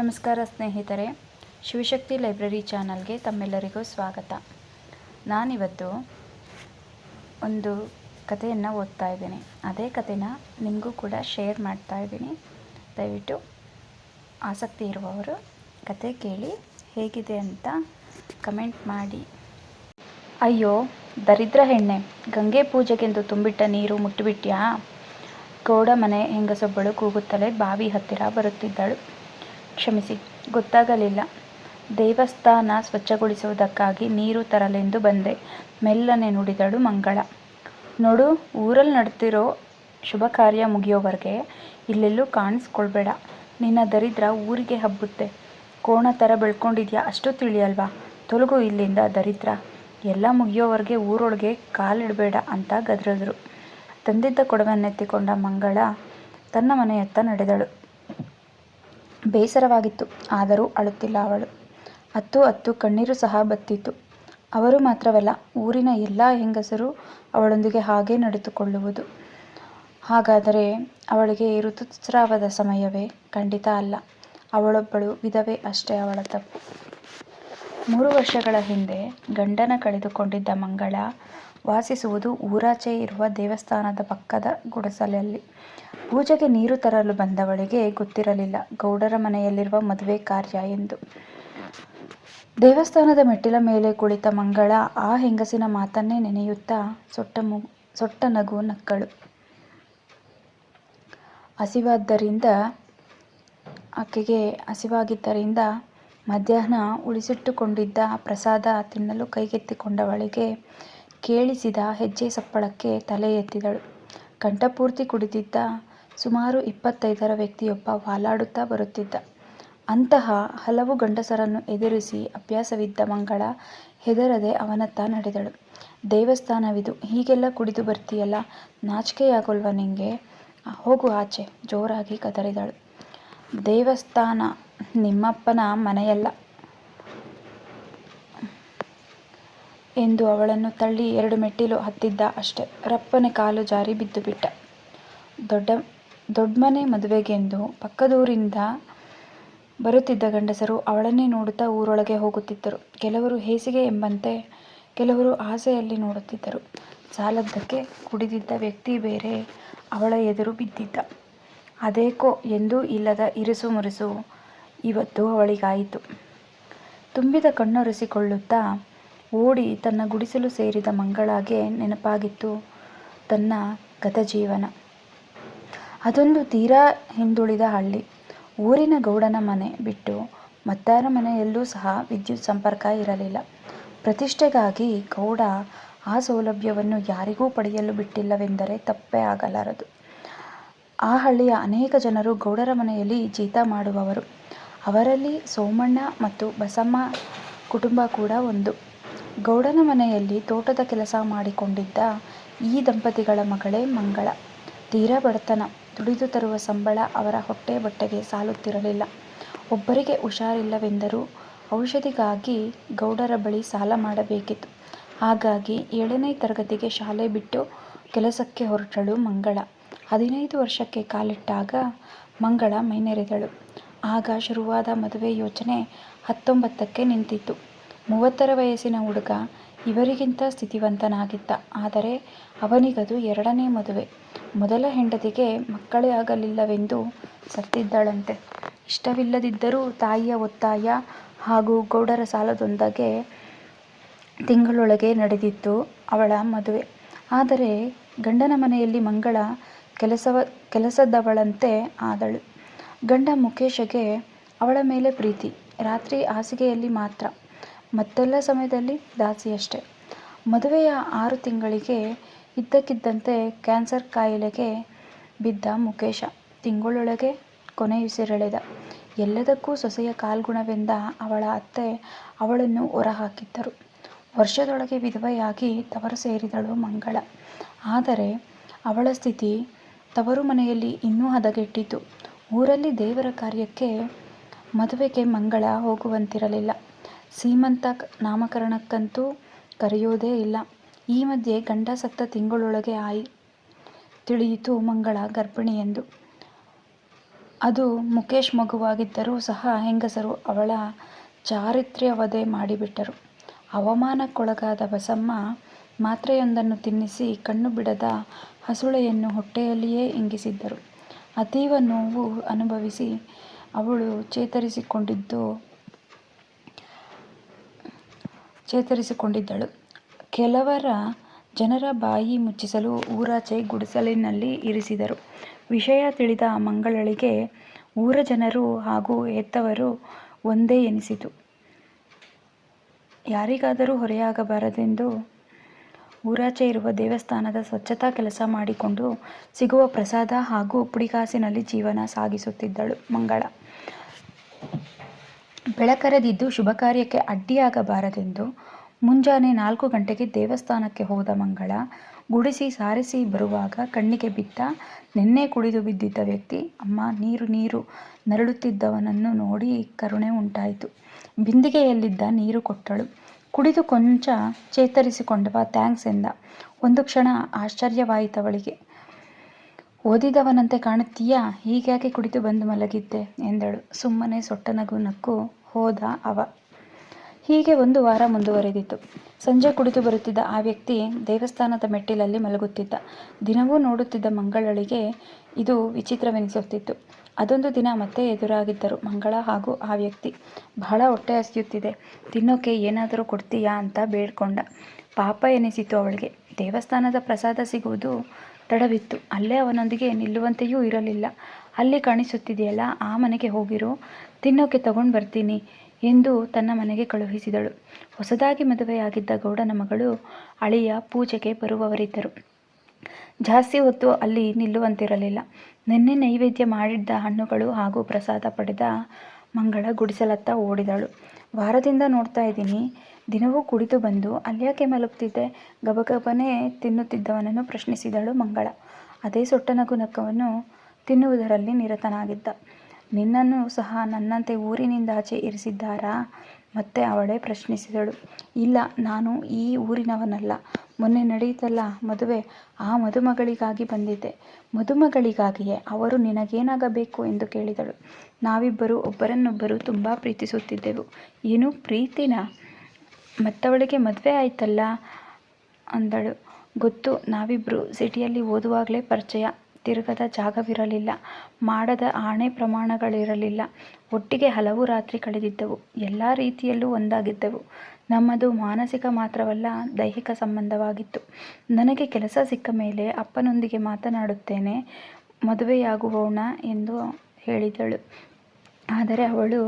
ನಮಸ್ಕಾರ ಸ್ನೇಹಿತರೆ, ಶಿವಶಕ್ತಿ ಲೈಬ್ರರಿ ಚಾನಲ್ಗೆ ತಮ್ಮೆಲ್ಲರಿಗೂ ಸ್ವಾಗತ. ನಾನಿವತ್ತು ಒಂದು ಕಥೆಯನ್ನು ಓದ್ತಾ ಇದ್ದೀನಿ. ಅದೇ ಕಥೆನ ನಿಮಗೂ ಕೂಡ ಶೇರ್ ಮಾಡ್ತಾ ಇದ್ದೀನಿ. ದಯವಿಟ್ಟು ಆಸಕ್ತಿ ಇರುವವರು ಕತೆ ಕೇಳಿ ಹೇಗಿದೆ ಅಂತ ಕಮೆಂಟ್ ಮಾಡಿ. ಅಯ್ಯೋ, ದರಿದ್ರ ಹೆಣ್ಣೆ, ಗಂಗೆ ಪೂಜೆಗೆಂದು ತುಂಬಿಟ್ಟ ನೀರು ಮುಟ್ಟಿಬಿಟ್ಯಾ? ಗೌಡ ಮನೆ ಹೆಂಗಸೊಬ್ಬಳು ಕೂಗುತ್ತಲೇ ಬಾವಿ ಹತ್ತಿರ ಬರುತ್ತಿದ್ದಳು. ಕ್ಷಮಿಸಿ, ಗೊತ್ತಾಗಲಿಲ್ಲ. ದೇವಸ್ಥಾನ ಸ್ವಚ್ಛಗೊಳಿಸುವುದಕ್ಕಾಗಿ ನೀರು ತರಲೆಂದು ಬಂದೆ. ಮೆಲ್ಲನೆ ನುಡಿದಳು ಮಂಗಳ. ನೋಡು, ಊರಲ್ಲಿ ನಡ್ತಿರೋ ಶುಭ ಕಾರ್ಯ ಮುಗಿಯೋವರೆಗೆ ಇಲ್ಲೆಲ್ಲೂ ಕಾಣಿಸ್ಕೊಳ್ಬೇಡ. ನಿನ್ನ ದರಿದ್ರ ಊರಿಗೆ ಹಬ್ಬುತ್ತೆ. ಕೋಣ ಥರ ಬೆಳ್ಕೊಂಡಿದ್ಯಾ ಅಷ್ಟು ತಿಳಿಯಲ್ವಾ? ತೊಲಗು ಇಲ್ಲಿಂದ ದರಿದ್ರ. ಎಲ್ಲ ಮುಗಿಯೋವರೆಗೆ ಊರೊಳಗೆ ಕಾಲಿಡಬೇಡ ಅಂತ ಗದರಿದ್ರು. ತಂದಿದ್ದ ಕೊಡವನ್ನೆತ್ತಿಕೊಂಡ ಮಂಗಳ ತನ್ನ ಮನೆಯತ್ತ ನಡೆದಳು. ಬೇಸರವಾಗಿತ್ತು. ಆದರೂ ಅಳುತ್ತಿಲ್ಲ ಅವಳು. ಅತ್ತು ಅತ್ತು ಕಣ್ಣೀರು ಸಹ ಬತ್ತಿತ್ತು. ಅವರು ಮಾತ್ರವಲ್ಲ, ಊರಿನ ಎಲ್ಲ ಹೆಂಗಸರು ಅವಳೊಂದಿಗೆ ಹಾಗೆ ನಡೆದುಕೊಳ್ಳುವುದು. ಹಾಗಾದರೆ ಅವಳಿಗೆ ಋತುಸ್ರಾವದ ಸಮಯವೇ? ಖಂಡಿತ ಅಲ್ಲ. ಅವಳೊಬ್ಬಳು ವಿಧವೆ ಅಷ್ಟೇ ಅವಳ ತಪ್ಪು. ಮೂರು ವರ್ಷಗಳ ಹಿಂದೆ ಗಂಡನ ಕಳೆದುಕೊಂಡಿದ್ದ ಮಂಗಳ ವಾಸಿಸುವುದು ಊರಾಚೆ ಇರುವ ದೇವಸ್ಥಾನದ ಪಕ್ಕದ ಗುಡಸಲಲ್ಲಿ. ಪೂಜೆಗೆ ನೀರು ತರಲು ಬಂದವಳಿಗೆ ಗೊತ್ತಿರಲಿಲ್ಲ. ಗೌಡರ ಮನೆಯಲ್ಲಿರುವ ಮದುವೆ ಕಾರ್ಯ ಎಂದು. ದೇವಸ್ಥಾನದ ಮೆಟ್ಟಿಲ ಮೇಲೆ ಕುಳಿತ ಮಂಗಳ ಆ ಹೆಂಗಸಿನ ಮಾತನ್ನೇ ನೆನೆಯುತ್ತಾ ಸೊಟ್ಟ ಮು, ಸೊಟ್ಟ ನಗು ನಕ್ಕಳು. ಹಸಿವಾದ್ದರಿಂದ, ಆಕೆಗೆ ಹಸಿವಾಗಿದ್ದರಿಂದ ಮಧ್ಯಾಹ್ನ ಉಳಿಸಿಟ್ಟುಕೊಂಡಿದ್ದ ಪ್ರಸಾದ ತಿನ್ನಲು ಕೈಗೆತ್ತಿಕೊಂಡವಳಿಗೆ ಕೇಳಿಸಿದ ಹೆಜ್ಜೆ ಸಪ್ಪಳಕ್ಕೆ ತಲೆ ಎತ್ತಿದಳು. ಕಂಠಪೂರ್ತಿ ಕುಡಿದಿದ್ದ ಸುಮಾರು ಇಪ್ಪತ್ತೈದರ ವ್ಯಕ್ತಿಯೊಬ್ಬ ವಾಲಾಡುತ್ತಾ ಬರುತ್ತಿದ್ದ. ಅಂತಹ ಹಲವು ಗಂಡಸರನ್ನು ಎದುರಿಸಿ ಅಭ್ಯಾಸವಿದ್ದ ಮಂಗಳ ಹೆದರದೆ ಅವನತ್ತ ನಡೆದಳು. ದೇವಸ್ಥಾನವಿದು, ಹೀಗೆಲ್ಲ ಕುಡಿದು ಬರ್ತೀಯಲ್ಲ, ನಾಚಿಕೆಯಾಗೋಲ್ವ ನಿಂಗೆ? ಹೋಗು ಆಚೆ, ಜೋರಾಗಿ ಕದರಿದಳು. ದೇವಸ್ಥಾನ ನಿಮ್ಮಪ್ಪನ ಮನೆಯಲ್ಲ. ಎಂದು ಅವಳನ್ನು ತಳ್ಳಿ ಎರಡು ಮೆಟ್ಟಿಲು ಹತ್ತಿದ್ದ ಅಷ್ಟೆ. ರಪ್ಪನೆ ಕಾಲು ಜಾರಿ ಬಿದ್ದುಬಿಟ್ಟ. ದೊಡ್ಡ ದೊಡ್ಡ ಮನೆ ಮದುವೆಗೆಂದು ಪಕ್ಕದೂರಿಂದ ಬರುತ್ತಿದ್ದ ಗಂಡಸರು ಅವಳನ್ನೇ ನೋಡುತ್ತಾ ಊರೊಳಗೆ ಹೋಗುತ್ತಿದ್ದರು. ಕೆಲವರು ಹೇಸಿಗೆ ಎಂಬಂತೆ ಕೆಲವರು ಆಸೆಯಲ್ಲಿ ನೋಡುತ್ತಿದ್ದರು. ಸಾಲದ್ದಕ್ಕೆ ಕುಡಿದಿದ್ದ ವ್ಯಕ್ತಿ ಬೇರೆ ಅವಳ ಎದುರು ಬಿದ್ದಿದ್ದ. ಅದೇಕೋ ಎಂದೂ ಇಲ್ಲದ ಇರಿಸು ಮುರಿಸು ಇವತ್ತು ಅವಳಿಗಾಯಿತು. ತುಂಬಿದ ಕಣ್ಣೊರೆಸಿಕೊಳ್ಳುತ್ತಾ ಓಡಿ ತನ್ನ ಗುಡಿಸಲು ಸೇರಿದ ಮಂಗಳಾಗೆ ನೆನಪಾಗಿತ್ತು ತನ್ನ ಗತಜೀವನ. ಅದೊಂದು ತೀರಾ ಹಿಂದುಳಿದ ಹಳ್ಳಿ. ಊರಿನ ಗೌಡನ ಮನೆ ಬಿಟ್ಟು ಮತ್ತಾರ ಮನೆಯಲ್ಲೂ ಸಹ ವಿದ್ಯುತ್ ಸಂಪರ್ಕ ಇರಲಿಲ್ಲ. ಪ್ರತಿಷ್ಠೆಗಾಗಿ ಗೌಡ ಆ ಸೌಲಭ್ಯವನ್ನು ಯಾರಿಗೂ ಪಡೆಯಲು ಬಿಟ್ಟಿಲ್ಲವೆಂದರೆ ತಪ್ಪೇ ಆಗಲಾರದು. ಆ ಹಳ್ಳಿಯ ಅನೇಕ ಜನರು ಗೌಡರ ಮನೆಯಲ್ಲಿ ಜೀತ ಮಾಡುವವರು. ಅವರಲ್ಲಿ ಸೋಮಣ್ಣ ಮತ್ತು ಬಸಮ್ಮ ಕುಟುಂಬ ಕೂಡ ಒಂದು. ಗೌಡನ ಮನೆಯಲ್ಲಿ ತೋಟದ ಕೆಲಸ ಮಾಡಿಕೊಂಡಿದ್ದ ಈ ದಂಪತಿಗಳ ಮಗಳೇ ಮಂಗಳ. ತೀರಾ ಬಡತನ, ದುಡಿದು ತರುವ ಸಂಬಳ ಅವರ ಹೊಟ್ಟೆ ಬಟ್ಟೆಗೆ ಸಾಲುತ್ತಿರಲಿಲ್ಲ. ಒಬ್ಬರಿಗೆ ಹುಷಾರಿಲ್ಲವೆಂದರೂ ಔಷಧಿಗಾಗಿ ಗೌಡರ ಬಳಿ ಸಾಲ ಮಾಡಬೇಕಿತ್ತು. ಹಾಗಾಗಿ ಏಳನೇ ತರಗತಿಗೆ ಶಾಲೆ ಬಿಟ್ಟು ಕೆಲಸಕ್ಕೆ ಹೊರಟಳು ಮಂಗಳ. ಹದಿನೈದು ವರ್ಷಕ್ಕೆ ಕಾಲಿಟ್ಟಾಗ ಮಂಗಳ ಮೈನೆರೆದಳು. ಆಗ ಶುರುವಾದ ಮದುವೆ ಯೋಚನೆ ಹತ್ತೊಂಬತ್ತಕ್ಕೆ ನಿಂತಿತ್ತು. ಮೂವತ್ತರ ವಯಸ್ಸಿನ ಹುಡುಗ ಇವರಿಗಿಂತ ಸ್ಥಿತಿವಂತನಾಗಿದ್ದ. ಆದರೆ ಅವನಿಗದು ಎರಡನೇ ಮದುವೆ. ಮೊದಲ ಹೆಂಡತಿಗೆ ಮಕ್ಕಳೇ ಆಗಲಿಲ್ಲವೆಂದು ಸತ್ತಿದ್ದಳಂತೆ. ಇಷ್ಟವಿಲ್ಲದಿದ್ದರೂ ತಾಯಿಯ ಒತ್ತಾಯ ಹಾಗೂ ಗೌಡರ ಸಾಲದೊಂದಿಗೆ ತಿಂಗಳೊಳಗೆ ನಡೆದಿತ್ತು ಅವಳ ಮದುವೆ. ಆದರೆ ಗಂಡನ ಮನೆಯಲ್ಲಿ ಮಂಗಳ ಕೆಲಸವ, ಕೆಲಸದವಳಂತೆ ಆದಳು. ಗಂಡ ಮುಖೇಶಗೆ ಅವಳ ಮೇಲೆ ಪ್ರೀತಿ, ರಾತ್ರಿ ಹಾಸಿಗೆಯಲ್ಲಿ ಮಾತ್ರ. ಮತ್ತೆಲ್ಲ ಸಮಯದಲ್ಲಿ ದಾಸಿಯಷ್ಟೆ. ಮದುವೆಯ ಆರು ತಿಂಗಳಿಗೆ ಇದ್ದಕ್ಕಿದ್ದಂತೆ ಕ್ಯಾನ್ಸರ್ ಕಾಯಿಲೆಗೆ ಬಿದ್ದ ಮುಖೇಶ ತಿಂಗಳೊಳಗೆ ಕೊನೆಯುಸಿರೆಳೆದ ಎಲ್ಲದಕ್ಕೂ ಸೊಸೆಯ ಕಾಲ್ಗುಣವೆಂದ ಅವಳ ಅತ್ತೆ ಅವಳನ್ನು ಹೊರಹಾಕಿದ್ದರು. ವರ್ಷದೊಳಗೆ ವಿಧವೆಯಾಗಿ ತವರು ಸೇರಿದಳು ಮಂಗಳ. ಆದರೆ ಅವಳ ಸ್ಥಿತಿ ತವರು ಮನೆಯಲ್ಲಿ ಇನ್ನೂ ಹದಗೆಟ್ಟಿತ್ತು. ಊರಲ್ಲಿ ದೇವರ ಕಾರ್ಯಕ್ಕೆ ಮದುವೆಗೆ ಮಂಗಳ ಹೋಗುವಂತಿರಲಿಲ್ಲ ಸೀಮಂತ ನಾಮಕರಣಕ್ಕಂತೂ ಕರೆಯೋದೇ ಇಲ್ಲ ಈ ಮಧ್ಯೆ ಗಂಡ ಸತ್ತ ತಿಂಗಳೊಳಗೆ ಆಯಿ ತಿಳಿಯಿತು ಮಂಗಳ ಗರ್ಭಿಣಿಯೆಂದು ಅದು ಮುಖೇಶ್ ಮಗುವಾಗಿದ್ದರೂ ಸಹ ಹೆಂಗಸರು ಅವಳ ಚಾರಿತ್ರ್ಯ ವಧೆ ಮಾಡಿಬಿಟ್ಟರು. ಅವಮಾನಕ್ಕೊಳಗಾದ ಬಸಮ್ಮ ಮಾತ್ರೆಯೊಂದನ್ನು ತಿನ್ನಿಸಿ ಕಣ್ಣು ಬಿಡದ ಹಸುಳೆಯನ್ನು ಹೊಟ್ಟೆಯಲ್ಲಿಯೇ ಇಂಗಿಸಿದ್ದರು. ಅತೀವ ನೋವು ಅನುಭವಿಸಿ ಅವಳು ಚೇತರಿಸಿಕೊಂಡಿದ್ದು, ಚೇತರಿಸಿಕೊಂಡಿದ್ದಳು. ಕೆಲವರ ಜನರ ಬಾಯಿ ಮುಚ್ಚಿಸಲು ಊರಾಚೆ ಗುಡಿಸಲಿನಲ್ಲಿ ಇರಿಸಿದರು. ವಿಷಯ ತಿಳಿದ ಮಂಗಳಳಿಗೆ ಊರ ಜನರು ಹಾಗೂ ಹೆತ್ತವರು ಒಂದೇ ಎನಿಸಿತು. ಯಾರಿಗಾದರೂ ಹೊರೆಯಾಗಬಾರದೆಂದು ಊರಾಚೆ ಇರುವ ದೇವಸ್ಥಾನದ ಸ್ವಚ್ಛತಾ ಕೆಲಸ ಮಾಡಿಕೊಂಡು ಸಿಗುವ ಪ್ರಸಾದ ಹಾಗೂ ಪುಡಿಕಾಸಿನಲ್ಲಿ ಜೀವನ ಸಾಗಿಸುತ್ತಿದ್ದಳು ಮಂಗಳ. ಬೆಳಕರೆದಿದ್ದು ಶುಭಕಾರ್ಯಕ್ಕೆ ಅಡ್ಡಿಯಾಗಬಾರದೆಂದು ಮುಂಜಾನೆ ನಾಲ್ಕು ಗಂಟೆಗೆ ದೇವಸ್ಥಾನಕ್ಕೆ ಹೋದ ಮಂಗಳ, ಗುಡಿಸಿ ಸಾರಿಸಿ ಬರುವಾಗ ಕಣ್ಣಿಗೆ ಬಿದ್ದ ನೆನ್ನೆ ಕುಡಿದು ಬಿದ್ದಿದ್ದ ವ್ಯಕ್ತಿ, ಅಮ್ಮ, ನೀರು ನೀರು, ನರಳುತ್ತಿದ್ದವನನ್ನು ನೋಡಿ ಕರುಣೆ ಉಂಟಾಯಿತು. ಬಿಂದಿಗೆಯಲ್ಲಿದ್ದ ನೀರು ಕೊಟ್ಟಳು. ಕುಡಿದು ಕೊಂಚ ಚೇತರಿಸಿಕೊಂಡವ ಥ್ಯಾಂಕ್ಸ್ ಎಂದ. ಒಂದು ಕ್ಷಣ ಆಶ್ಚರ್ಯವಾಯಿತವಳಿಗೆ. ಓದಿದವನಂತೆ ಕಾಣುತ್ತೀಯಾ ಹೀಗ್ಯಾಕೆ ಕುಡಿದು ಬಂದು ಮಲಗಿದ್ದೆ ಎಂದಳು. ಸುಮ್ಮನೆ ಸೊಟ್ಟ ನಗು ನಕ್ಕು ಹೋದ ಅವ. ಹೀಗೆ ಒಂದು ವಾರ ಮುಂದುವರೆದಿತ್ತು ಸಂಜೆ ಕುಡಿದು ಬರುತ್ತಿದ್ದ ಆ ವ್ಯಕ್ತಿ ದೇವಸ್ಥಾನದ ಮೆಟ್ಟಿಲಲ್ಲಿ ಮಲಗುತ್ತಿದ್ದ. ದಿನವೂ ನೋಡುತ್ತಿದ್ದ ಮಂಗಳಳಿಗೆ ಇದು ವಿಚಿತ್ರವೆನಿಸುತ್ತಿತ್ತು. ಅದೊಂದು ದಿನ ಮತ್ತೆ ಎದುರಾಗಿದ್ದರು ಮಂಗಳ ಹಾಗೂ ಆ ವ್ಯಕ್ತಿ. ಬಹಳ ಹೊಟ್ಟೆ ಹಸಿಯುತ್ತಿದೆ. ತಿನ್ನೋಕೆ ಏನಾದರೂ ಕೊಡ್ತೀಯಾ ಅಂತ ಬೇಡ್ಕೊಂಡ. ಪಾಪ ಎನಿಸಿತು ಅವಳಿಗೆ. ದೇವಸ್ಥಾನದ ಪ್ರಸಾದ ಸಿಗುವುದು ತಡವಿತ್ತು. ಅಲ್ಲೇ ಅವನೊಂದಿಗೆ ನಿಲ್ಲುವಂತೆಯೂ ಇರಲಿಲ್ಲ. ಅಲ್ಲಿ ಕಾಣಿಸುತ್ತಿದೆಯಲ್ಲ, ಆ ಮನೆಗೆ ಹೋಗಿರು. ತಿನ್ನೋಕೆ ತಗೊಂಡು ಬರ್ತೀನಿ ಎಂದು ತನ್ನ ಮನೆಗೆ ಕಳುಹಿಸಿದಳು. ಹೊಸದಾಗಿ ಮದುವೆಯಾಗಿದ್ದ ಗೌಡನ ಮಗಳು, ಅಳಿಯ ಪೂಜೆಗೆ ಬರುವವರಿದ್ದರು. ಜಾಸ್ತಿ ಹೊತ್ತು ಅಲ್ಲಿ ನಿಲ್ಲುವಂತಿರಲಿಲ್ಲ. ನಿನ್ನೆ ನೈವೇದ್ಯ ಮಾಡಿದ್ದ ಹಣ್ಣುಗಳು ಹಾಗೂ ಪ್ರಸಾದ ಪಡೆದ ಮಂಗಳ ಗುಡಿಸಲತ್ತ ಓಡಿದಳು. ವಾರದಿಂದ ನೋಡ್ತಾ ಇದ್ದೀನಿ ದಿನವೂ ಕುಡಿದು ಬಂದು ಅಲ್ಯಾಕೆ ಮಲಗ್ತಿದ್ದೆ ಗಬಗಬನೆ ತಿನ್ನುತ್ತಿದ್ದವನನ್ನು ಪ್ರಶ್ನಿಸಿದಳು ಮಂಗಳ. ಅದೇ ಸೊಟ್ಟನಗು ನಕ್ಕವನ್ನು ತಿನ್ನುವುದರಲ್ಲಿ ನಿರತನಾಗಿದ್ದ. ನಿನ್ನನ್ನೂ ಸಹ ನನ್ನಂತೆ ಊರಿನಿಂದಾಚೆ ಇರಿಸಿದ್ದಾರಾ ಮತ್ತೆ ಅವಳೇ ಪ್ರಶ್ನಿಸಿದಳು. ಇಲ್ಲ, ನಾನು ಈ ಊರಿನವನಲ್ಲ. ಮೊನ್ನೆ ನಡೆಯಿತಲ್ಲ ಮದುವೆ ಆ ಮದುಮಗಳಿಗಾಗಿ ಬಂದಿದ್ದೆ. ಮದುಮಗಳಿಗಾಗಿಯೇ ಅವರು ನಿನಗೇನಾಗಬೇಕು ಎಂದು ಕೇಳಿದಳು. ನಾವಿಬ್ಬರು ಒಬ್ಬರನ್ನೊಬ್ಬರು ತುಂಬ ಪ್ರೀತಿಸುತ್ತಿದ್ದೆವು. ಏನು ಪ್ರೀತಿನ ಮತ್ತವಳಿಗೆ ಮದುವೆ ಆಯ್ತಲ್ಲ ಅಂದಳು. ಗೊತ್ತು ನಾವಿಬ್ಬರು ಸಿಟಿಯಲ್ಲಿ ಓದುವಾಗಲೇ ಪರಿಚಯ. ತಿರುಗದ ಜಾಗವಿರಲಿಲ್ಲ. ಮಾಡದ ಆಣೆ ಪ್ರಮಾಣಗಳಿರಲಿಲ್ಲ. ಒಟ್ಟಿಗೆ ಹಲವು ರಾತ್ರಿ ಕಳೆದಿದ್ದವು ಎಲ್ಲ ರೀತಿಯಲ್ಲೂ ಒಂದಾಗಿದ್ದೆವು. ನಮ್ಮದು ಮಾನಸಿಕ ಮಾತ್ರವಲ್ಲ ದೈಹಿಕ ಸಂಬಂಧವಾಗಿತ್ತು. ನನಗೆ ಕೆಲಸ ಸಿಕ್ಕ ಮೇಲೆ ಅಪ್ಪನೊಂದಿಗೆ ಮಾತನಾಡುತ್ತೇನೆ ಮದುವೆಯಾಗುವೋಣ ಎಂದು ಹೇಳಿದಳು. ಆದರೆ ಅವಳು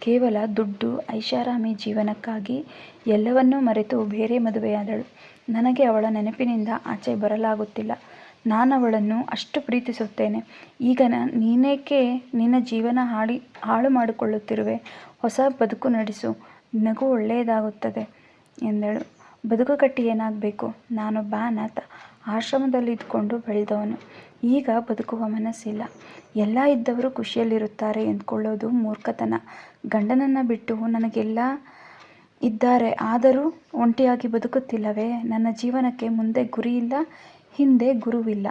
ಕೇವಲ ದುಡ್ಡು, ಐಷಾರಾಮಿ ಜೀವನಕ್ಕಾಗಿ ಎಲ್ಲವನ್ನೂ ಮರೆತು ಬೇರೆ ಮದುವೆಯಾದಳು. ನನಗೆ ಅವಳ ನೆನಪಿನಿಂದ ಆಚೆ ಬರಲಾಗುತ್ತಿಲ್ಲ. ನಾನವಳನ್ನು ಅಷ್ಟು ಪ್ರೀತಿಸುತ್ತೇನೆ. ಈಗ ನೀನೇಕೆ ನಿನ್ನ ಜೀವನ ಹಾಳು ಮಾಡಿಕೊಳ್ಳುತ್ತಿರುವೆ. ಹೊಸ ಬದುಕು ನಡೆಸು. ನಿನಗೂ ಒಳ್ಳೆಯದಾಗುತ್ತದೆ ಎಂದಳು. ಬದುಕು ಕಟ್ಟಿ ನಾನು ನಾನೊಬ್ಬ ಅನಾಥ. ಆಶ್ರಮದಲ್ಲಿದ್ದುಕೊಂಡು ಬೆಳೆದವನು. ಈಗ ಬದುಕುವ ಮನಸ್ಸಿಲ್ಲ. ಎಲ್ಲ ಇದ್ದವರು ಖುಷಿಯಲ್ಲಿರುತ್ತಾರೆ ಎಂದ್ಕೊಳ್ಳೋದು ಮೂರ್ಖತನ. ಗಂಡನನ್ನು ಬಿಟ್ಟು ನನಗೆಲ್ಲ ಇದ್ದಾರೆ ಆದರೂ ಒಂಟಿಯಾಗಿ ಬದುಕುತ್ತಿಲ್ಲವೇ. ನನ್ನ ಜೀವನಕ್ಕೆ ಮುಂದೆ ಗುರಿಯಿಲ್ಲ ಹಿಂದೆ ಗುರುವಿಲ್ಲ.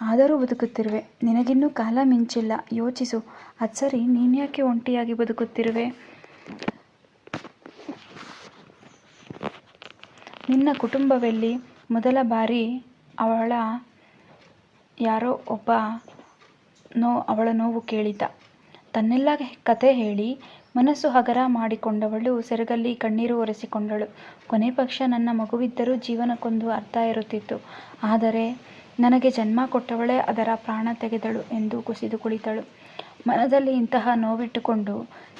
ಆದರೂ ಬದುಕುತ್ತಿರುವೆ. ನಿನಗಿನ್ನೂ ಕಾಲ ಮಿಂಚಿಲ್ಲ. ಯೋಚಿಸು. ಅದ್ಸರಿ ನೀನ್ಯಾಕೆ ಒಂಟಿಯಾಗಿ ಬದುಕುತ್ತಿರುವೆ. ನಿನ್ನ ಕುಟುಂಬವೆಲ್ಲಿ. ಮೊದಲ ಬಾರಿ ಅವಳ ಯಾರೋ ಒಬ್ಬ ನೋ, ಅವಳ ನೋವು ಕೇಳಿದ್ದ. ತನ್ನೆಲ್ಲ ಕಥೆ ಹೇಳಿ ಮನಸ್ಸು ಹಗರ ಮಾಡಿಕೊಂಡವಳು, ಸೆರಗಲ್ಲಿ ಕಣ್ಣೀರು ಒರೆಸಿಕೊಂಡಳು. ಕೊನೆ ಪಕ್ಷ ನನ್ನ ಮಗುವಿದ್ದರೂ ಜೀವನಕ್ಕೊಂದು ಅರ್ಥ ಇರುತ್ತಿತ್ತು. ಆದರೆ ನನಗೆ ಜನ್ಮ ಕೊಟ್ಟವಳೇ ಅದರ ಪ್ರಾಣ ತೆಗೆದಳು ಎಂದು ಕುಸಿದು ಕುಳಿತಳು. ಮನದಲ್ಲಿ ಇಂತಹ ನೋವಿಟ್ಟುಕೊಂಡು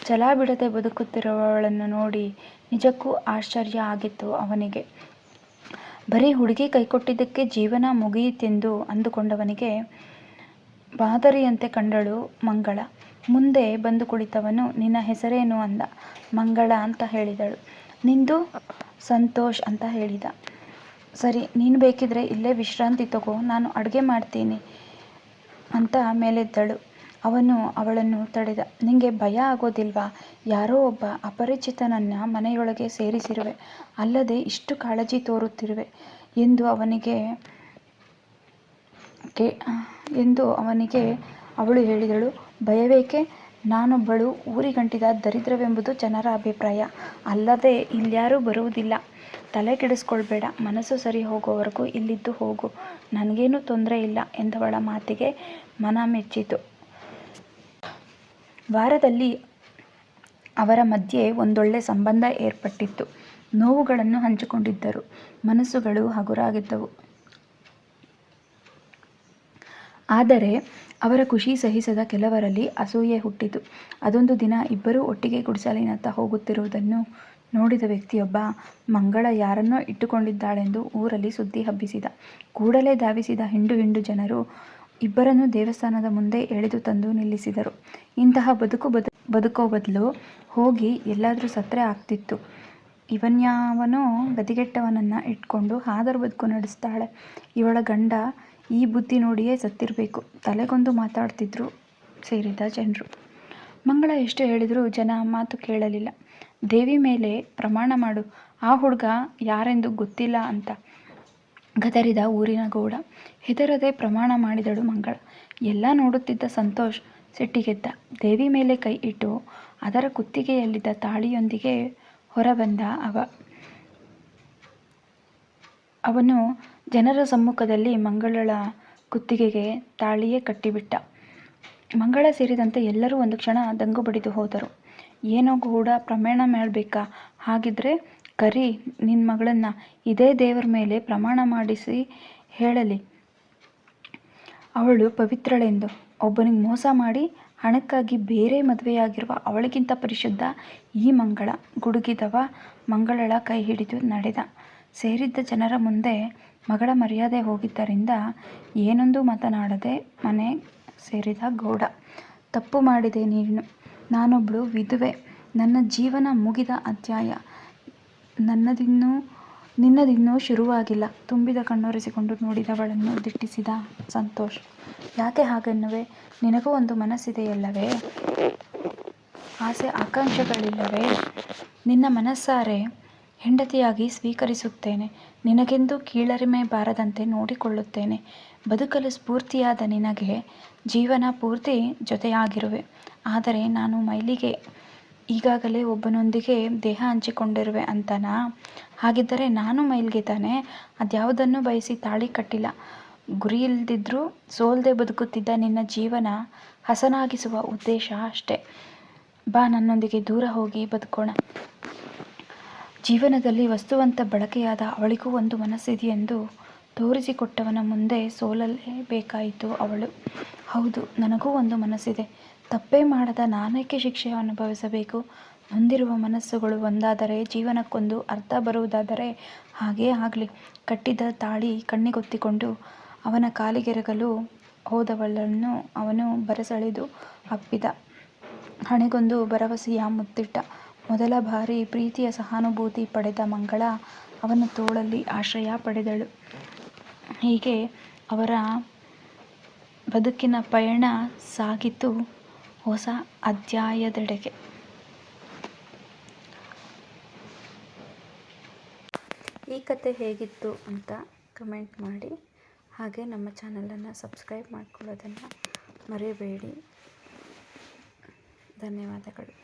ಛಲ ಬಿಡದೆ ಬದುಕುತ್ತಿರುವವಳನ್ನು ನೋಡಿ ನಿಜಕ್ಕೂ ಆಶ್ಚರ್ಯ ಆಗಿತ್ತು ಅವನಿಗೆ. ಬರೀ ಹುಡುಗಿ ಕೈಕೊಟ್ಟಿದ್ದಕ್ಕೆ ಜೀವನ ಮುಗಿಯಿತೆಂದು ಅಂದುಕೊಂಡವನಿಗೆ ಮಾದರಿಯಂತೆ ಕಂಡಳು ಮಂಗಳ. ಮುಂದೆ ಬಂದು ಕುಳಿತವನು, ನಿನ್ನ ಹೆಸರೇನು ಅಂದ. ಮಂಗಳ ಅಂತ ಹೇಳಿದಳು. ನಿಂದು ಸಂತೋಷ್ ಅಂತ ಹೇಳಿದ. ಸರಿ, ನೀನು ಬೇಕಿದ್ರೆ ಇಲ್ಲೇ ವಿಶ್ರಾಂತಿ ತಗೋ, ನಾನು ಅಡುಗೆ ಮಾಡ್ತೀನಿ ಅಂತ ಮೇಲೆದ್ದಳು. ಅವನು ಅವಳನ್ನು ತಡೆದ. ನಿಂಗೆ ಭಯ ಆಗೋದಿಲ್ವಾ. ಯಾರೋ ಒಬ್ಬ ಅಪರಿಚಿತನನ್ನ ಮನೆಯೊಳಗೆ ಸೇರಿಸಿರುವೆ. ಅಲ್ಲದೆ ಇಷ್ಟು ಕಾಳಜಿ ತೋರುತ್ತಿರುವೆ ಎಂದು ಅವನಿಗೆ ಎಂದು ಅವನಿಗೆ ಅವಳು ಹೇಳಿದಳು, ಭಯವೇಕೆ? ನಾನೊಬ್ಬಳು ಊರಿಗಂಟಿದ ದರಿದ್ರವೆಂಬುದು ಜನರ ಅಭಿಪ್ರಾಯ. ಅಲ್ಲದೆ ಇಲ್ಯಾರೂ ಬರುವುದಿಲ್ಲ. ತಲೆ ಕೆಡಿಸ್ಕೊಳ್ಬೇಡ. ಮನಸ್ಸು ಸರಿ ಹೋಗೋವರೆಗೂ ಇಲ್ಲಿದ್ದು ಹೋಗು. ನನಗೇನು ತೊಂದರೆ ಇಲ್ಲ ಎಂದವಳ ಮಾತಿಗೆ ಮನ ಮೆಚ್ಚಿತು. ವಾರದಲ್ಲಿ ಅವರ ಮಧ್ಯೆ ಒಂದೊಳ್ಳೆ ಸಂಬಂಧ ಏರ್ಪಟ್ಟಿತ್ತು. ನೋವುಗಳನ್ನು ಹಂಚಿಕೊಂಡಿದ್ದರು. ಮನಸ್ಸುಗಳು ಹಗುರಾಗಿದ್ದವು. ಆದರೆ ಅವರ ಖುಷಿ ಸಹಿಸದ ಕೆಲವರಲ್ಲಿ ಅಸೂಯೆ ಹುಟ್ಟಿತು. ಅದೊಂದು ದಿನ ಇಬ್ಬರೂ ಒಟ್ಟಿಗೆ ಗುಡಿಸಲಿನತ್ತ ಹೋಗುತ್ತಿರುವುದನ್ನು ನೋಡಿದ ವ್ಯಕ್ತಿಯೊಬ್ಬ, ಮಂಗಳ ಯಾರನ್ನೋ ಇಟ್ಟುಕೊಂಡಿದ್ದಾಳೆಂದು ಊರಲ್ಲಿ ಸುದ್ದಿ ಹಬ್ಬಿಸಿದ. ಕೂಡಲೇ ಧಾವಿಸಿದ ಹಿಂಡು ಹಿಂಡು ಜನರು ಇಬ್ಬರನ್ನು ದೇವಸ್ಥಾನದ ಮುಂದೆ ಎಳೆದು ತಂದು ನಿಲ್ಲಿಸಿದರು. ಇಂತಹ ಬದುಕು ಬದ, ಬದುಕೋ ಬದಲು ಹೋಗಿ ಎಲ್ಲಾದರೂ ಸತ್ರೆ ಆಗ್ತಿತ್ತು. ಇವನ್ಯಾವನೋ ಗದಿಗೆಟ್ಟವನನ್ನ ಇಟ್ಕೊಂಡು ಹಾದರ ಬದುಕು ನಡೆಸ್ತಾಳೆ. ಇವಳ ಗಂಡ ಈ ಬುದ್ಧಿ ನೋಡಿಯೇ ಸತ್ತಿರಬೇಕು. ತಲೆಗೊಂದು ಮಾತಾಡ್ತಿದ್ರು ಸೇರಿದ ಜನರು. ಮಂಗಳ ಎಷ್ಟು ಹೇಳಿದರೂ ಜನ ಮಾತು ಕೇಳಲಿಲ್ಲ. ದೇವಿ ಮೇಲೆ ಪ್ರಮಾಣ ಮಾಡು. ಆ ಹುಡುಗ ಯಾರೆಂದು ಗೊತ್ತಿಲ್ಲ ಅಂತ ಗದರಿದ ಊರಿನ ಗೌಡ. ಹೆದರದೆ ಪ್ರಮಾಣ ಮಾಡಿದಳು ಮಂಗಳ. ಎಲ್ಲ ನೋಡುತ್ತಿದ್ದ ಸಂತೋಷ್ ಸಿಟ್ಟಿಗೆದ್ದ. ದೇವಿ ಮೇಲೆ ಕೈ ಇಟ್ಟು ಅದರ ಕುತ್ತಿಗೆಯಲ್ಲಿದ್ದ ತಾಳಿಯೊಂದಿಗೆ ಹೊರಬಂದ ಅವ. ಅವನು ಜನರ ಸಮ್ಮುಖದಲ್ಲಿ ಮಂಗಳಳ ಕುತ್ತಿಗೆಗೆ ತಾಳಿಯೇ ಕಟ್ಟಿಬಿಟ್ಟ. ಮಂಗಳ ಸೇರಿದಂತೆ ಎಲ್ಲರೂ ಒಂದು ಕ್ಷಣ ದಂಗು ಬಡಿದು ಹೋದರು. ಏನೋ ಕೂಡ ಪ್ರಮಾಣ ಮಾಡಬೇಕಾ? ಹಾಗಿದ್ರೆ, ಕರಿ ನಿನ್ನ ಮಗಳನ್ನ ಇದೇ ದೇವರ ಮೇಲೆ ಪ್ರಮಾಣ ಮಾಡಿಸಿ ಹೇಳಲಿ. ಅವಳು ಪವಿತ್ರಳೆಂದು. ಒಬ್ಬನಿಗೆ ಮೋಸ ಮಾಡಿ ಹಣಕ್ಕಾಗಿ ಬೇರೆ ಮದುವೆಯಾಗಿರುವ ಅವಳಿಗಿಂತ ಪರಿಶುದ್ಧ ಈ ಮಂಗಳ ಗುಡುಗಿದವ ಮಂಗಳಳ ಕೈ ಹಿಡಿದು ನಡೆದ. ಸೇರಿದ್ದ ಜನರ ಮುಂದೆ ಮಗಳ ಮರ್ಯಾದೆ ಹೋಗಿದ್ದರಿಂದ ಏನೊಂದು ಮಾತನಾಡದೆ ಮನೆ ಸೇರಿದ ಗೌಡ, ತಪ್ಪು ಮಾಡಿದೆ ನೀನು. ನಾನೊಬ್ಬಳು ವಿಧವೆ. ನನ್ನ ಜೀವನ ಮುಗಿದ ಅಧ್ಯಾಯ. ನನ್ನದಿನ್ನೂ, ನಿನ್ನದಿನ್ನೂ ಶುರುವಾಗಿಲ್ಲ. ತುಂಬಿದ ಕಣ್ಣೊರೆಸಿಕೊಂಡು ನೋಡಿದವಳನ್ನು ದಿಟ್ಟಿಸಿದ ಸಂತೋಷ್. ಯಾಕೆ ಹಾಗೆನ್ನುವೆ? ನಿನಗೂ ಒಂದು ಮನಸ್ಸಿದೆಯಲ್ಲವೇ? ಆಸೆ, ಆಕಾಂಕ್ಷೆಗಳಿಲ್ಲವೇ? ನಿನ್ನ ಮನಸ್ಸಾರೆ? ಹೆಂಡತಿಯಾಗಿ ಸ್ವೀಕರಿಸುತ್ತೇನೆ. ನಿನಗೆಂದು ಕೀಳರಿಮೆ ಬಾರದಂತೆ ನೋಡಿಕೊಳ್ಳುತ್ತೇನೆ. ಬದುಕಲು ಸ್ಫೂರ್ತಿಯಾದ ನಿನಗೆ ಜೀವನ ಪೂರ್ತಿ ಜೊತೆಯಾಗಿರುವೆ. ಆದರೆ ನಾನು ಮೈಲಿಗೆ ಈಗಾಗಲೇ ಒಬ್ಬನೊಂದಿಗೆ ದೇಹ ಹಂಚಿಕೊಂಡಿರುವೆ ಅಂತನಾ? ಹಾಗಿದ್ದರೆ ನಾನು ಮೈಲಿಗೆ ತಾನೆ ಅದ್ಯಾವುದನ್ನು ಬಯಸಿ ತಾಳಿ ಕಟ್ಟಿಲ್ಲ. ಗುರಿಯಿಲ್ದಿದ್ರೂ ಸೋಲ್ದೆ ಬದುಕುತ್ತಿದ್ದ ನಿನ್ನ ಜೀವನ ಹಸನಾಗಿಸುವ ಉದ್ದೇಶ ಅಷ್ಟೆ. ಬಾ ನನ್ನೊಂದಿಗೆ ದೂರ ಹೋಗಿ ಬದುಕೋಣ. ಜೀವನದಲ್ಲಿ ವಸ್ತುವಂತ ಬಳಕೆಯಾದ ಅವಳಿಗೂ ಒಂದು ಮನಸ್ಸಿದೆಯೆಂದು ತೋರಿಸಿಕೊಟ್ಟವನ ಮುಂದೆ ಸೋಲಲೇಬೇಕಾಯಿತು ಅವಳು. ಹೌದು, ನನಗೂ ಒಂದು ಮನಸ್ಸಿದೆ. ತಪ್ಪೇ ಮಾಡದ ನಾನೇಕೆ ಶಿಕ್ಷೆ ಅನುಭವಿಸಬೇಕು. ಹೊಂದಿರುವ ಮನಸ್ಸುಗಳು ಒಂದಾದರೆ ಜೀವನಕ್ಕೊಂದು ಅರ್ಥ ಬರುವುದಾದರೆ ಹಾಗೇ ಆಗಲಿ. ಕಟ್ಟಿದ ತಾಳಿ ಕಣ್ಣಿಗೊತ್ತಿಕೊಂಡು ಅವನ ಕಾಲಿಗೆರಗಲು ಹೋದವಳನ್ನು ಅವನು ಬರಸೆಳೆದು ಅಪ್ಪಿದ. ಹಣೆಗೊಂದು ಭರವಸೆಯ ಮುತ್ತಿಟ್ಟ. ಮೊದಲ ಬಾರಿ ಪ್ರೀತಿಯ ಸಹಾನುಭೂತಿ ಪಡೆದ ಮಂಗಳ ಅವನ ತೋಳಲ್ಲಿ ಆಶ್ರಯ ಪಡೆದಳು. ಹೀಗೆ ಅವರ ಬದುಕಿನ ಪಯಣ ಸಾಗಿತು ಹೊಸ ಅಧ್ಯಾಯದೆಡೆಗೆ. ಈ ಕತೆ ಹೇಗಿತ್ತು ಅಂತ ಕಮೆಂಟ್ ಮಾಡಿ. ಹಾಗೆ ನಮ್ಮ ಚಾನಲನ್ನು ಸಬ್ಸ್ಕ್ರೈಬ್ ಮಾಡ್ಕೊಳ್ಳೋದನ್ನು ಮರೆಯಬೇಡಿ. ಧನ್ಯವಾದಗಳು.